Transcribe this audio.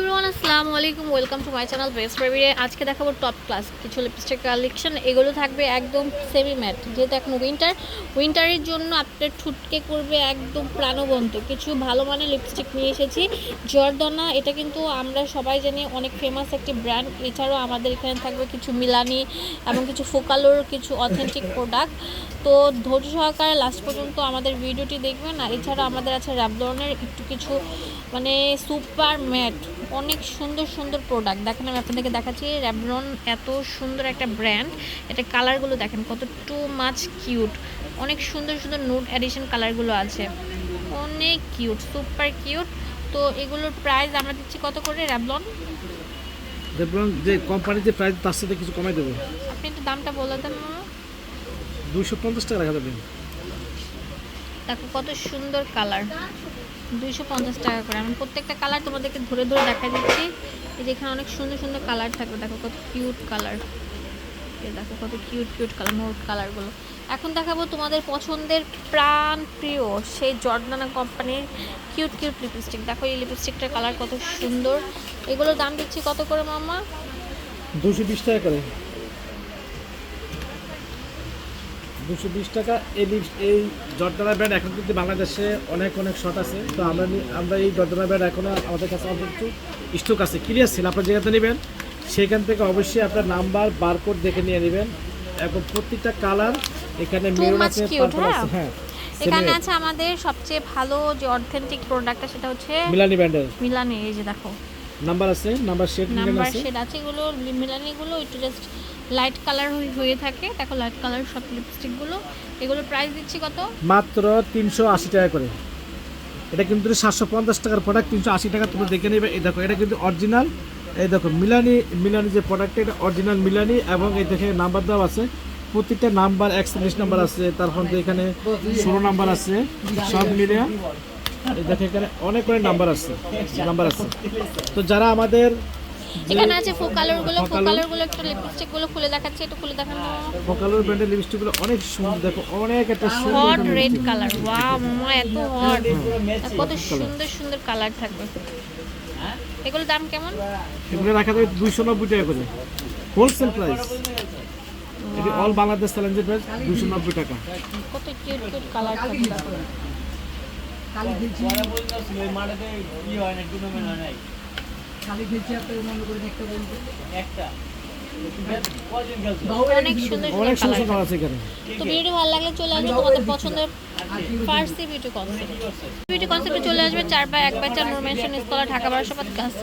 Everyone আসসালামু আলাইকুম welcome to my channel best baby আজকে দেখাবো টপ ক্লাস কিছু লিপস্টিক কালেকশন এগুলো থাকবে একদম সেমি ম্যাট যেহেতু এখন উইন্টার উইন্টারের জন্য আপনার ঠুটকে করবে একদম প্রাণবন্ত। কিছু ভালো মানের লিপস্টিক নিয়ে এসেছি। জর্দনা, এটা কিন্তু আমরা সবাই জানি, অনেক ফেমাস একটি ব্র্যান্ড এছাড়াও আমাদের এখানে থাকবে কিছু মিলানি এবং কিছু ফোকালোর কিছু অথেন্টিক প্রোডাক্ট তো ধৈর্য সহকারে লাস্ট পর্যন্ত আমাদের ভিডিওটি দেখবেন। আর এছাড়া আমাদের আছে র্যাবলনের একটু কিছু মানে সুপার ম্যাট অনেক সুন্দর সুন্দর প্রোডাক্ট দেখেন আমি আপনাদেরকে দেখাচ্ছি র্যাবলন এত সুন্দর একটা ব্র্যান্ড এটা কালারগুলো দেখেন কত টু মাচ কিউট অনেক সুন্দর সুন্দর নোট অ্যাডিশন কালারগুলো আছে। অনেক কিউট সুপার কিউট তো এগুলোর প্রাইস আমরা দিচ্ছি কত করে র্যাবলন দেখবেন যে কোম্পানির যে প্রাইস তার সাথে কিছু কমাই দেবো। আপনি তো দামটা বলে দেন। দুশো পঞ্চাশ টাকা রাখা যাবে। দেখো কত সুন্দর কালার দুইশো পঞ্চাশ টাকা করে। আমি প্রত্যেকটা কালার তোমাদেরকে ধরে ধরে দেখা দিচ্ছি। এই যে এখানে অনেক সুন্দর সুন্দর কালার থাকবে। দেখো কত কিউট কালার দেখো কত কিউট কিউট কালার নোট কালারগুলো এখন দেখাবো তোমাদের পছন্দের প্রাণ প্রিয় সেই জর্দানা কোম্পানির কিউট কিউট লিপস্টিক দেখো এই লিপস্টিকটার কালার কত সুন্দর। এগুলোর দাম দিচ্ছি কত করে মামা দুশো টাকা করে। দুশো বিশ টাকা। এই এই জর্দানা ব্র্যান্ড এখন কিন্তু বাংলাদেশে অনেক অনেক শর্ট আছে। তো আমরা আমরা এই জর্দানা ব্র্যান্ড এখনও আমাদের কাছে একটু স্টক আছে। ক্লিয়ার ছিল আপনার যেখানে নেবেন সেখান থেকে অবশ্যই আপনার নাম্বার বারকোড দেখে নিয়ে নেবেন। এখন প্রত্যেকটা কালার এখানে মেরুন আছে পার্পল আছে হ্যাঁ? হ্যাঁ এখানে আছে আমাদের সবচেয়ে ভালো যে অথেন্টিক প্রোডাক্টটা সেটা হচ্ছে মিলানি ব্র্যান্ডের মিলানি এই যে দেখো। নাম্বার আছে নাম্বার শেড নাম্বার শেড আছে। এগুলো মিলানিগুলো একটু জাস্ট লাইট কালার হয়ে থাকে। দেখো লাইট কালার সব লিপস্টিকগুলো এগুলো প্রাইস দিচ্ছি কত? মাত্র তিনশো আশি টাকা করে। এটা কিন্তু সাতশো পঞ্চাশ টাকার প্রোডাক্ট তিনশো আশি টাকা তুমি দেখে নেবে। এই দেখো, এটা কিন্তু অরিজিনাল এই দেখো, মিলানি মিলানি যে প্রোডাক্ট এটা অরিজিনাল মিলানি এবং এই দেখে নাম্বার দেওয়া আছে। প্রত্যেকটা নাম্বার একচল্লিশ নাম্বার আছে। তারপর এখানে ষোলো নাম্বার আছে। সব মিলে এই দেখো এখানে অনেক অনেক নাম্বার আছে। নাম্বার আছে। তো যারা আমাদের এখানে আছে ফো কালারগুলো ফো Faux কালারগুলো একটু লিপস্টিকগুলো খুলে দেখাচ্ছি একটু খুলে দেখানো ফোকালোর ব্র্যান্ডের লিপস্টিকগুলো অনেক সুন্দর দেখো অনেক একটা সুন্দর হট রেড কালার ওয়াও মামা এত হট কত সুন্দর সুন্দর কালার থাকবে। এগুলোর দাম কেমন? এগুলো রাখা যাবে দুইশো নব্বই টাকা করে। হোলসেল প্রাইস এটি অল বাংলাদেশ চ্যালেঞ্জের প্রাইস দুইশো নব্বই টাকা। কত কিউট কিউট কালার থাকবে দেখো। অনেক সুন্দর অনেক সুন্দর সুন্দর কালার কালার আছে এখানে। তো ভিডিও ভালো লাগলে চলে আসবে। তোমাদের পছন্দের ফার্সি বিউটি কনসেপ্ট বিউটি কনসেপ্টে চলে আসবে চার বা এক বাই চার মেনশন স্কলার ঢাকা পাঁচ গাছ